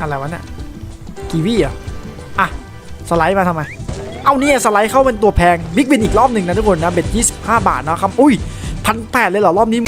อะไรวะเนี่ยกีวีอะอะ สไลด์มาทำไม เอาเนี่ยสไลด์เข้าเป็นตัวแพง บิ๊กบินอีกรอบหนึ่งนะทุกคนนะ เบ็ด25 บาทนะครับ อุ้ยพันแปดเลยเหรอ รอบนี้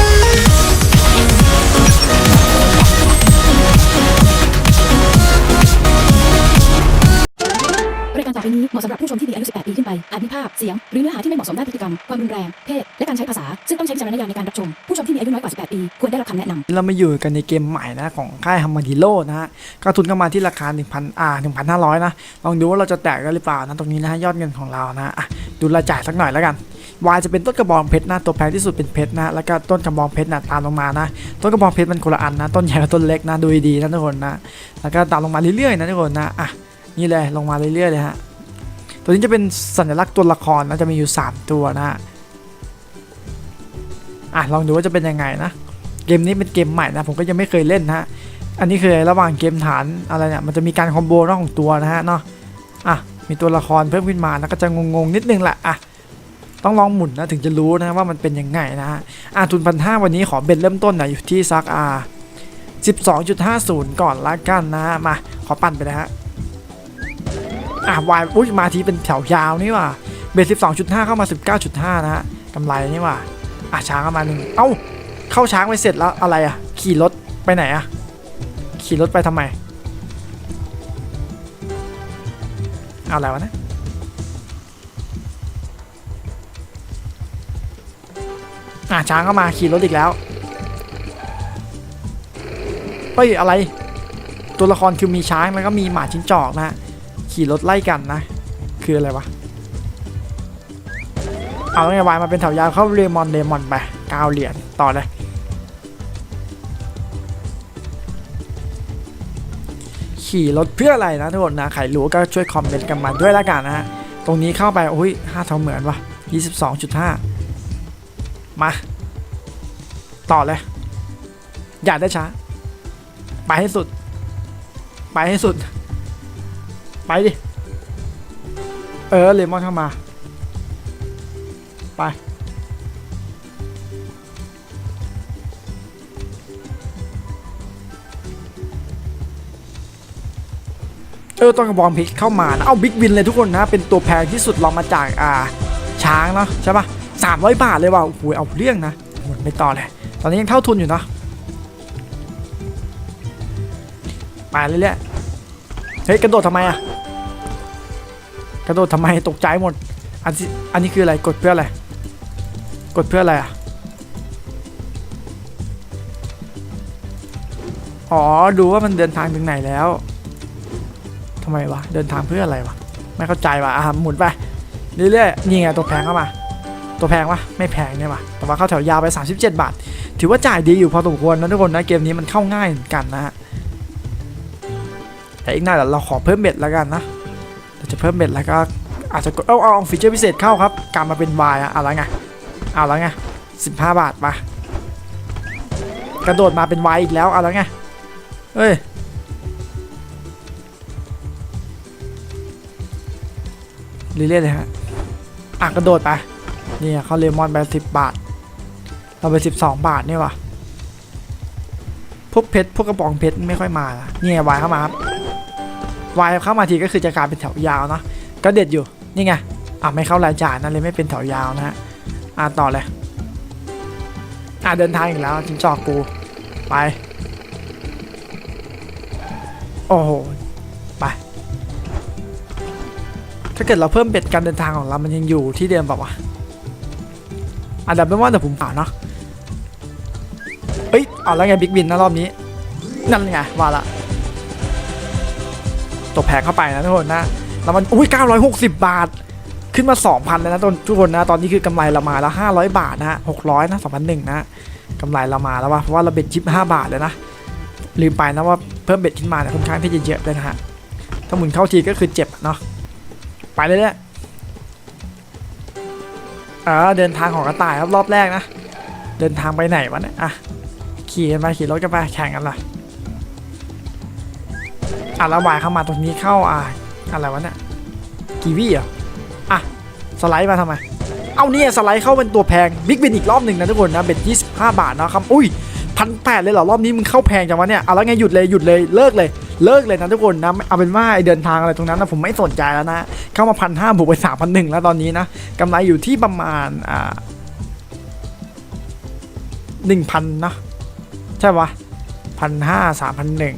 การต่อไปนี้เหมาะสำหรับผู้ชมที่มีอายุ 18 ปีขึ้นไป อาจมีภาพ เสียง หรือเนื้อหาที่ไม่เหมาะสมด้านพฤติกรรม ความรุนแรง เพศ และการใช้ภาษา ซึ่งต้องใช้วิจารณญาณในการรับชม ผู้ชมที่มีอายุน้อยกว่า 18 ปี ควรได้รับคำแนะนำเรามาอยู่กันในเกมใหม่นะของค่ายฮัมมาดิโลนะฮะก็ทุนเข้ามาที่ราคา 1,000 อ่า 1,500 นะ ลองดูว่าเราจะแตกได้หรือเปล่านะ ตรงนี้นะฮะยอดเงินของเรานะอะดูรายจ่ายสักหน่อยแล้วกัน Y จะเป็นต้นกระบองเพชรนะตัวแพงที่สุดเป็นเพชรนะ แล้วก็ต้นกระบองเพชรนะตามลงมานะ ต้นกระบองเพชรมันคนละอันนะ ต้นใหญ่กับต้นเล็กนะ ดูดีๆนะทุกคนนะ แล้วก็ตามลงมาเรื่อยๆนะทุกคนนะ อะ นี่เลยลงมาเรื่อยๆเลยฮะตัวนี้จะเป็นสัญลักษณ์ตัวละครนะจะมีอยู่ 3 ตัวนะฮะอะลองดูว่าจะเป็นยังไงนะเกมนี้เป็นเกมใหม่นะผมก็ยังไม่เคยเล่นนะฮะอันนี้คือระหว่างเกมฐานอะไรเนี่ยมันจะมีการคอมโบนอกของตัวนะฮะเนาะอะมีตัวละครเพิ่มขึ้นมานะก็จะงงๆนิดนึงแหละอะต้องลองหมุนนะถึงจะรู้นะว่ามันเป็นยังไงนะฮะอ่าทุนพันห้าวันนี้ขอเบ็ดเริ่มต้นนะอยู่ที่ซักอ่าสิบสองจุดห้าศูนย์ก่อนละกันนะมาขอปั่นไปนะฮะ อ่าวายอุ้ยมาทีเป็นแถวยาวนี่ว่ะเบ็ดสิบสองจุดห้าเข้ามาสิบเก้าจุดห้านะฮะกำไรนี่ว่ะอะช้างเข้ามาหนึ่งเอ้าเข้าช้างไปเสร็จแล้วอะไรอะ ขี่รถไปไหนอะ ขี่รถไปทำไมเอาอะไรวะเนะอะช้างก็มาขี่รถอีกแล้วเฮ้ยอะไร ตัวละครคือมีช้างแล้วก็มีหมาจิ้งจอกนะฮะ ขี่รถไล่กันนะ คืออะไรวะ เอาไงวายมาเป็นแถวยาวเข้าเรมอนเรมอนไปเก้าเหรียญต่อเลยขี่รถเพื่ออะไรนะทุกคนนะใครรู้ก็ช่วยคอมเมนต์กันมาด้วยละกันนะฮะ ตรงนี้เข้าไปโอ้ยห้าเท่าเหมือนวะ22.5มา ต่อเลย อย่าได้ช้า ไปให้สุด ไปให้สุด ไปดิ เออเลมอนเข้ามา ไป เออต้นกระบองเพชรเข้ามานะ เอาบิ๊กวินเลยทุกคนนะ เป็นตัวแพงที่สุดลองมาจากอ่าช้างเนาะใช่ปะสามร้อยบาทเลยว่ะโอ้โหเอาเรื่องนะหมดไม่ต่อเลย ตอนนี้ยังเท่าทุนอยู่เนาะไปเรื่อยๆเฮ้ยกระโดดทำไมอะ กระโดดทำไมตกใจหมด อันที่อันนี้คืออะไรกดเพื่ออะไร กดเพื่ออะไรอะ อ๋อ ดูว่ามันเดินทางถึงไหนแล้วทำไมวะ เดินทางเพื่ออะไรวะ ไม่เข้าใจวะอะหมุนไป เรื่อยๆนี่ไงตัวแพงเข้ามา ตัวแพงวะไม่แพงเนี่ยวะแต่ว่าเข้าแถวยาวไป 37 บาท ถือว่าจ่ายดีอยู่พอสมควรนะทุกคนนะ เกมนี้มันเข้าง่ายเหมือนกันนะฮะแต่อีกหน่อยเดี๋ยวเราขอเพิ่มเบ็ดแล้วกันนะ เราจะเพิ่มเบ็ดแล้วก็อาจจะกดเอาเอาฟีเจอร์พิเศษเข้าครับการมาเป็นวายอะเอาละไงเอาละไง15บาทมากระโดดมาเป็นวายอีกแล้วเอาละไงเฮ้ยเรื่อยๆเลยฮะอะกระโดดไปนี่เขาเลมอนไปสิบบาท เราไปสิบสองบาทนี่วะพวกเพชรพวกกระป๋องเพชรไม่ค่อยมาละนี่ไงวายเข้ามาครับ วายเข้ามาทีก็คือจะกลายเป็นแถวยาวเนาะก็เด็ดอยู่นี่ไงอะไม่เข้ารายจ่ายนั่นเลยไม่เป็นแถวยาวนะฮะอะต่อเลยอะเดินทางอีกแล้วจิ้งจอกกูไป โอ้โหไป ถ้าเกิดเราเพิ่มเบ็ดการเดินทางของเรา มันยังอยู่ที่เดิมแบบว่าวะอันดับไม่ว่าแต่ผมเปล่าเนาะเอ้ยเอาแล้วไงบิ๊กบินนะรอบนี้ นั่นไงว่าละ ตัวแพงเข้าไปนะทุกคนนะแล้วมันอุ้ย960 บาท ขึ้นมา 2,000เลยนะทุกคนนะตอนนี้คือกำไรเรามาแล้ว 500 บาทนะฮะ600นะ2,001นะกำไรเรามาแล้วว่ะเพราะว่าเราเบ็ดชิป5บาทเลยนะลืมไปนะว่าเพิ่มเบ็ดขึ้นมาเนี่ยค่อนข้างที่จะเยอะเลยนะฮะถ้าหมุนเข้าทีก็คือเจ็บเนาะไปเลยเนี่ยเออเดินทางของกระต่ายครับรอบแรกนะ เดินทางไปไหนวะเนี่ยอะขี่กันไปขี่รถกันไปแข่งกันล่ะ อะแล้ววายเข้ามาตรงนี้เข้าอะอะไรวะเนี่ยกีวีเหรอะอะสไลด์มาทำไม เอาเนี่ยสไลด์เข้าเป็นตัวแพงบิ๊กบินอีกรอบหนึ่งนะทุกคนนะเบ็ด25 บาทนะครับอุ้ยพันแปดเลยเหรอรอบนี้มึงเข้าแพงจังวะเนี่ยเอาแล้วไงหยุดเลยหยุดเลยเลิกเลยเลิกเลยนะทุกคนนะเอาเป็นว่าไอเดินทางอะไรตรงนั้นนะผมไม่สนใจแล้วนะเข้ามาพันห้าบวกไปสามพันหนึ่งแล้วตอนนี้นะกำไรอยู่ที่ประมาณอ่าหนึ่งพันนะใช่ปะพันห้าสามพันหนึ่ง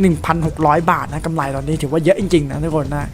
หนึ่งพันหกร้อยบาทนะกำไรตอนนี้ถือว่าเยอะจริงๆนะทุกคนนะ